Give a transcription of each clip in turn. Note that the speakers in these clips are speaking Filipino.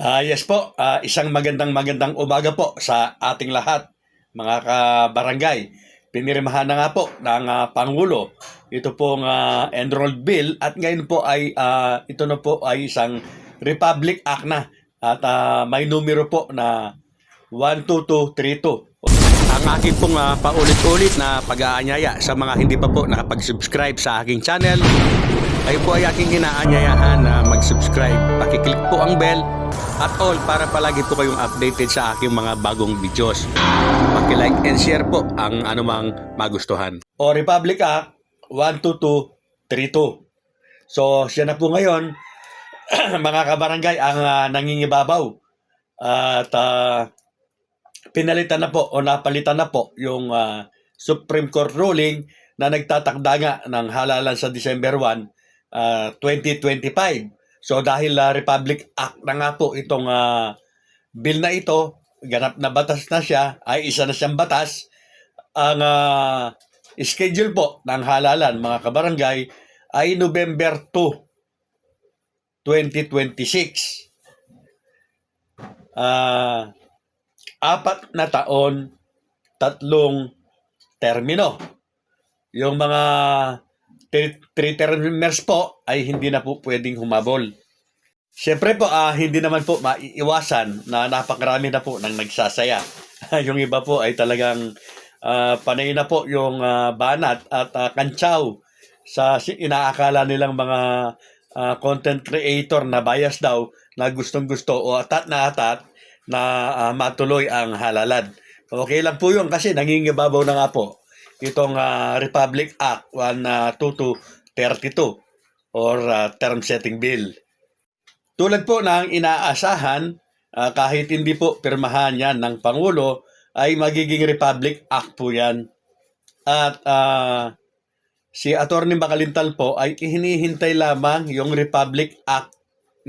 Ah, yes po, Ah, isang magandang magandang umaga po sa ating lahat, mga kabarangay. Pinirmahan na nga po ng ah, Pangulo ito pong ah, enrolled bill at ngayon po ay ah, ito na po ay isang Republic Act na at ah, may numero po na 12232. Ang akin pong ah, paulit-ulit na pag-aanyaya sa mga hindi pa po nakapag-subscribe sa aking channel kayo po ay aking inaanyayahan na mag-subscribe. Pakiclick po ang bell at all para palagi po kayong updated sa aking mga bagong videos. Paki-like and share po ang anumang magustuhan. O Republic Act 12232. So siya na po ngayon mga kabarangay ang ah, nangingibabaw at ah, pinalitan na po o napalitan na po yung ah, Supreme Court ruling na nagtatakda nga ng halalan sa December 1 ah, 2025. So dahil ah, Republic Act na nga po itong ah, bill na ito, ganap na batas na siya, ay isa na siyang batas, ang ah, schedule po ng halalan mga kabarangay ay November 2, 2026. Ah, apat na taon, tatlong termino. Yung mga three three termers po ay hindi na po pwedeng humabol. Siyempre po, ah, hindi naman po maiiwasan na napakarami na po ng nagsasaya. yung iba po ay talagang ah, panay na po yung ah, banat at uh, kantsaw sa si- inaakala nilang mga ah, content creator na bias daw na gustong gusto o atat na atat na ah, matuloy ang halalan. Okay lang po yun kasi nangingibabaw na nga po itong ah, Republic Act 12232 or ah, Term Setting Bill. Tulad po ng inaasahan, ah, kahit hindi po pirmahan yan ng Pangulo, ay magiging Republic Act po yan. At ah, si Attorney Makalintal po ay hinihintay lamang yung Republic Act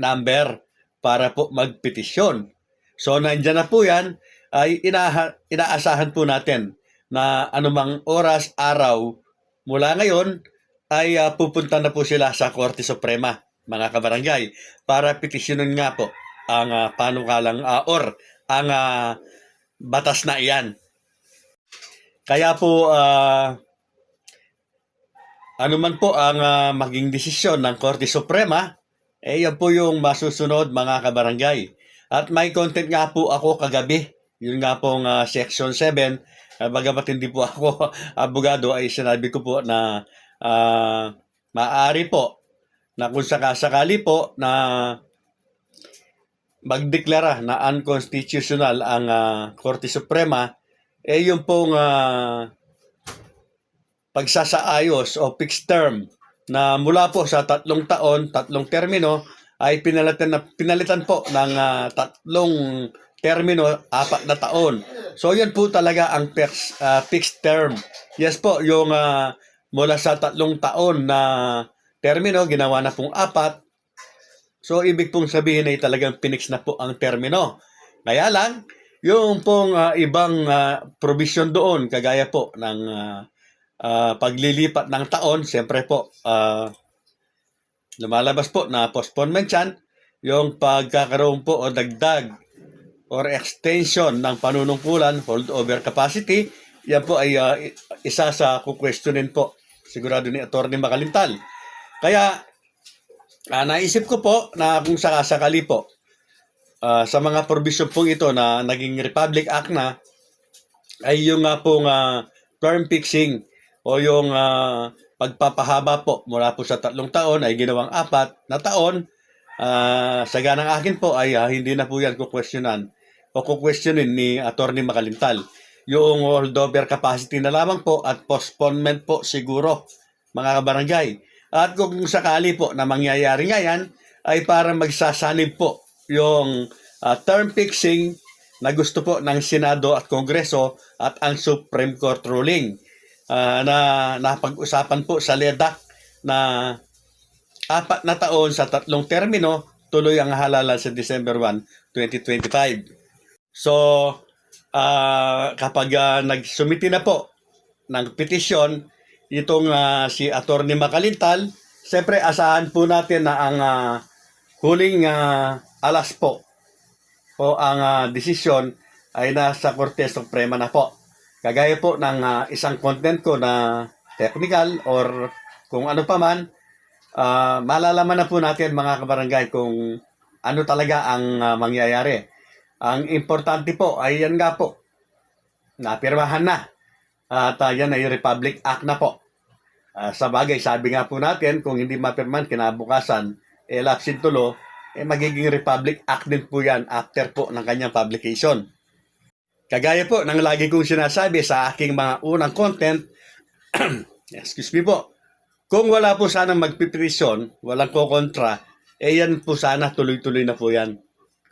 number para po magpetisyon. So nandiyan na po yan, ay inaha, inaasahan po natin na anumang oras, araw, mula ngayon, ay ah, pupunta na po sila sa Korte Suprema, mga kabarangay, para petisyonin nga po ang uh, panukalang ah, or ang ah, batas na iyan. Kaya po, ah, ano po ang ah, maging desisyon ng Korte Suprema, eh yan po yung masusunod mga kabarangay. At may content nga po ako kagabi, yun nga pong ah, Section 7, uh, bagamat hindi po ako. Abogado ay sinabi ko po na ah, maaari po na kung sakasakali po na magdeklara na unconstitutional ang ah, Korte Suprema, eh yung pong ah, pagsasaayos o fixed term na mula po sa tatlong taon, tatlong termino, ay pinalitan, na, pinalitan po ng ah, tatlong termino, apat na taon. So yan po talaga ang fix, ah, fixed term. Yes po, yung ah, mula sa tatlong taon na termino, ginawa na pong apat. So ibig pong sabihin ay talagang pinix na po ang termino. Kaya lang, yung pong ah, ibang ah, provision doon, kagaya po ng ah, ah, paglilipat ng taon, siyempre po, ah, lumalabas po na postponement yan, yung pagkakaroon po o dagdag or extension ng panunungkulan, holdover capacity, yan po ay i- isa sa kukwestiyonin po sigurado ni Atty. Makalintal. Kaya, ah, naisip ko po na kung sakasakali po, ah, sa mga provision pong ito na naging Republic Act na, ay yung nga pong ah, term fixing o yung ah, pagpapahaba po mula po sa tatlong taon ay ginawang apat na taon, ah, sa ganang akin po ay ah, hindi na po yan kukwestiyonan o kukwestiyonin ni Attorney Makalintal. Yung holdover capacity na lamang po at postponement po siguro mga kabarangay. At kung sakali po na mangyayari nga yan, ay para magsasanib po yung ah, term fixing na gusto po ng Senado at Kongreso at ang Supreme Court ruling ah, na napag-usapan po sa LEDAC na apat na taon sa tatlong termino tuloy ang halalan sa December 1, 2025. So, ah, kapag ah, nagsumiti na po ng petisyon itong ah, si Attorney Makalintal, siyempre asahan po natin na ang ah, huling ah, alas po o ang ah, desisyon ay nasa Korte Suprema na po. Kagaya po ng ah, isang content ko na technical or kung ano pa man, ah, malalaman na po natin mga kabarangay kung ano talaga ang ah, mangyayari. Ang importante po ay yan nga po, napirmahan na. At ah, yan ay Republic Act na po. Ah, sa bagay, sabi nga po natin, kung hindi mapirman kinabukasan, eh lapsin tulo, eh magiging Republic Act din po yan after po ng kanyang publication. Kagaya po ng lagi kong sinasabi sa aking mga unang content, excuse me po, kung wala po sanang magpipetisyon, walang kokontra, eh yan po sana tuloy-tuloy na po yan.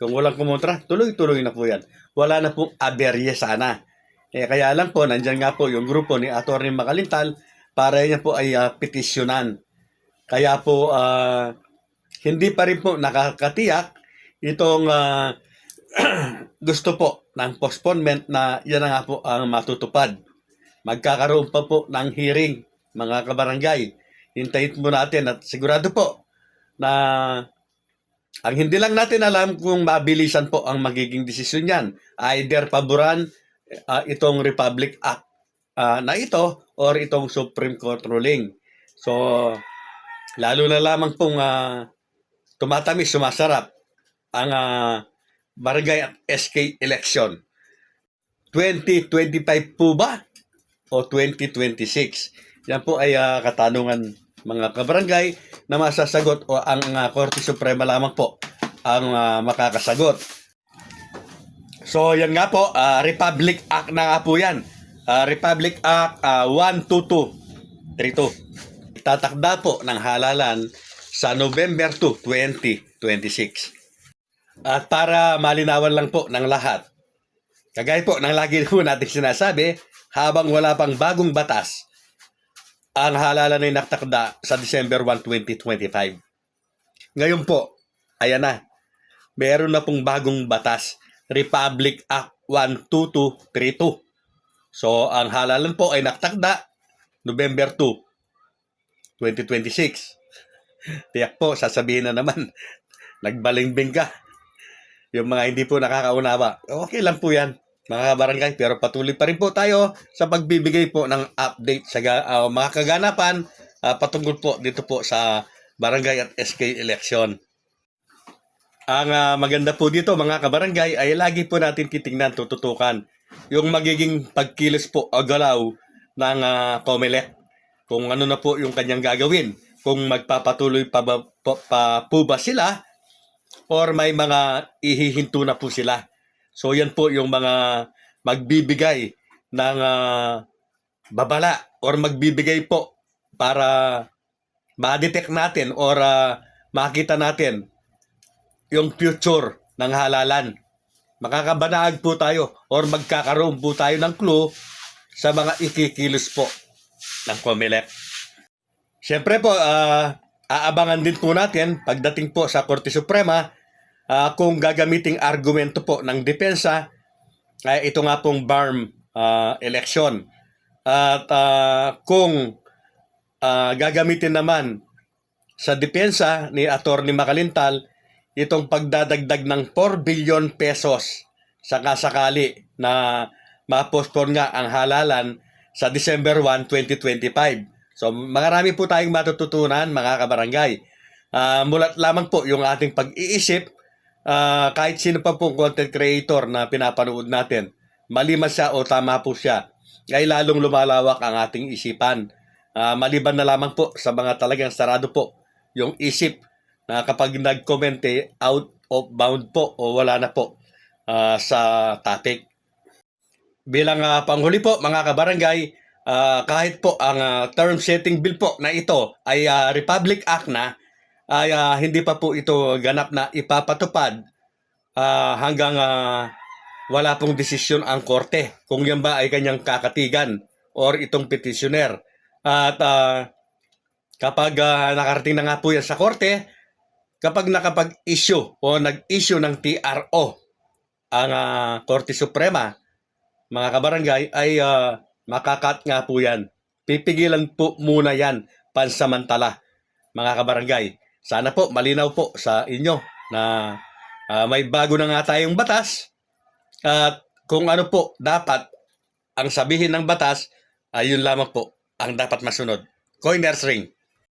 Kung walang kumontra, tuloy-tuloy na po yan. Wala na pong aberye sana. Eh kaya lang po, nandyan nga po yung grupo ni Atty. Makalintal para yan po ay ah, petisyonan. Kaya po, ah, hindi pa rin po nakakatiyak itong ah, gusto po ng postponement na yan na nga po ang matutupad. Magkakaroon pa po ng hearing, mga kabarangay. Hintayin mo natin at sigurado po na ang hindi lang natin alam kung mabilisan po ang magiging desisyon yan. Either paboran ah, itong Republic Act ah, na ito or itong Supreme Court ruling. So, lalo na lamang pong ah, tumatamis, sumasarap ang ah, barangay at SK election. 2025 po ba? O 2026? Yan po ay ah, katanungan mga kabarangay na masasagot o ang ah, Korte Suprema lamang po ang ah, makakasagot. So yan nga po, ah, Republic Act na nga po yan. Ah, Republic Act ah, 12232. Tatakda po ng halalan sa November 2, 2026. At para malinawan lang po ng lahat, kagaya po ng lagi po natin sinasabi, habang wala pang bagong batas, ang halalan ay naktakda sa December 1, 2025. Ngayon po, ayan na, meron na pong bagong batas, Republic Act 12232. So, ang halalan po ay naktakda November 2, 2026. Tiyak po, sasabihin na naman, nagbalingbing ka. Yung mga hindi po nakakaunawa, okay lang po yan, mga barangay. Pero patuloy pa rin po tayo sa pagbibigay po ng update sa ah, mga kaganapan ah, patungkol po dito po sa barangay at SK election. Ang ah, maganda po dito mga kabarangay ay lagi po natin titingnan, tututukan yung magiging pagkilos po o galaw ng uh, COMELEC kung ano na po yung kanyang gagawin. Kung magpapatuloy pa, ba, pa, pa po ba sila or may mga ihihinto na po sila. So yan po yung mga magbibigay ng ah, babala or magbibigay po para ma-detect natin or ah, makita natin yung future ng halalan. Makakabanaag po tayo or magkakaroon po tayo ng clue sa mga ikikilos po ng COMELEC. Siyempre po, ah, aabangan din po natin pagdating po sa Korte Suprema ah, kung gagamiting argumento po ng depensa ay ito nga pong BARM ah, election. At ah, kung ah, gagamitin naman sa depensa ni Attorney Makalintal itong pagdadagdag ng 4 billion pesos sa kasakali na ma-postpone nga ang halalan sa December 1, 2025. So marami po tayong matututunan mga kabarangay. Ah, mulat lamang po yung ating pag-iisip ah, kahit sino pa pong content creator na pinapanood natin. Mali man siya o tama po siya, ay lalong lumalawak ang ating isipan. Ah, maliban na lamang po sa mga talagang sarado po yung isip na kapag nag-comment eh, out of bound po o wala na po ah, sa topic. Bilang ah, panghuli po mga kabarangay, ah, kahit po ang ah, term setting bill po na ito ay ah, Republic Act na, ay ah, hindi pa po ito ganap na ipapatupad ah, hanggang ah, wala pong desisyon ang korte kung yan ba ay kanyang kakatigan or itong petitioner. At ah, kapag ah, nakarating na nga po yan sa korte, kapag nakapag-issue o nag-issue ng TRO ang ah, Korte Suprema, mga kabarangay, ay ah, makakat nga po yan. Pipigilan po muna yan pansamantala, mga kabarangay. Sana po malinaw po sa inyo na Ah, may bago na nga tayong batas at kung ano po dapat ang sabihin ng batas, ayun lamang po ang dapat masunod. Coiners ring.